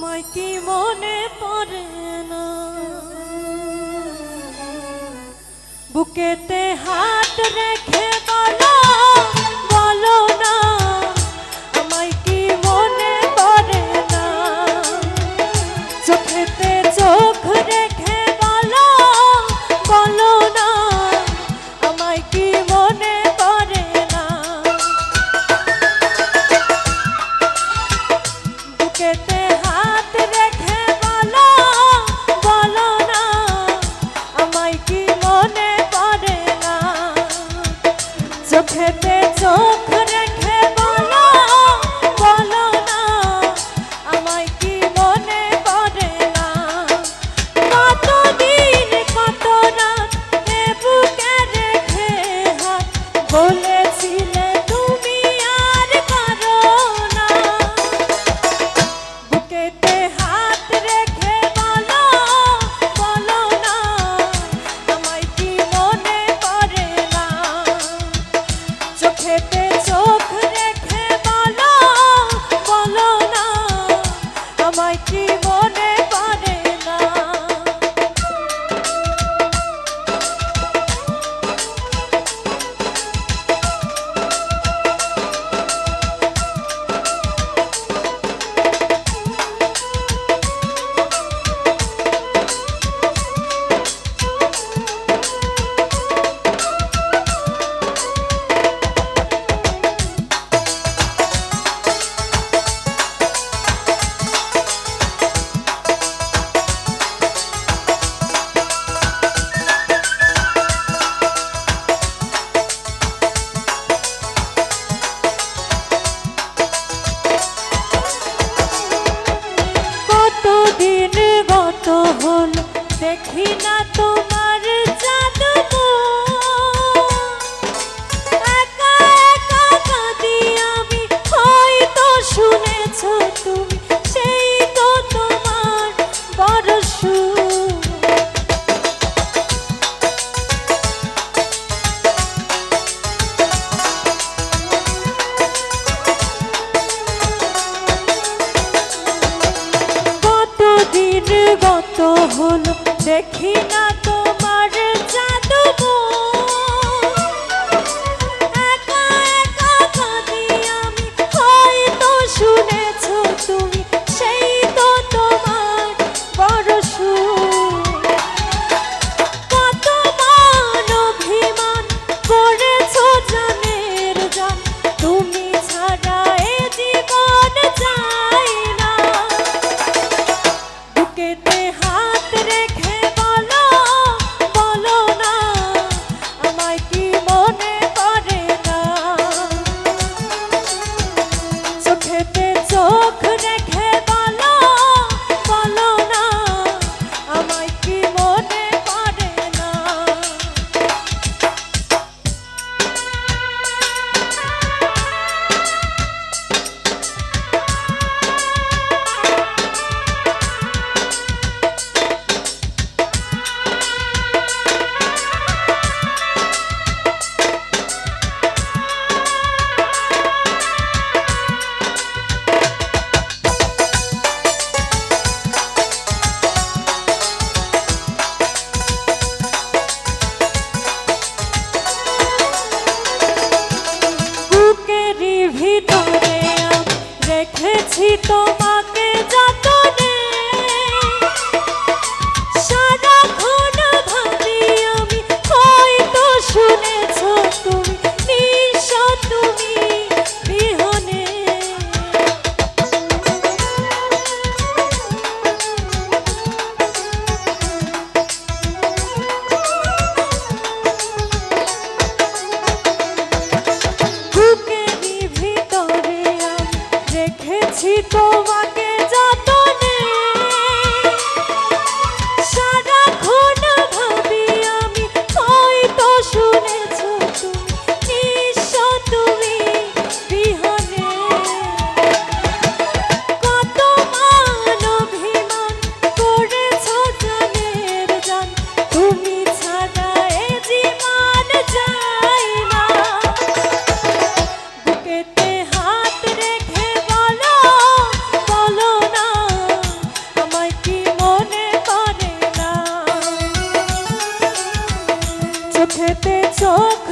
তোমায় কি মনে পড়ে না? বুকেতে হাত রেখে নির্গত হলো দেখি না তোমার people. Kova. চোখ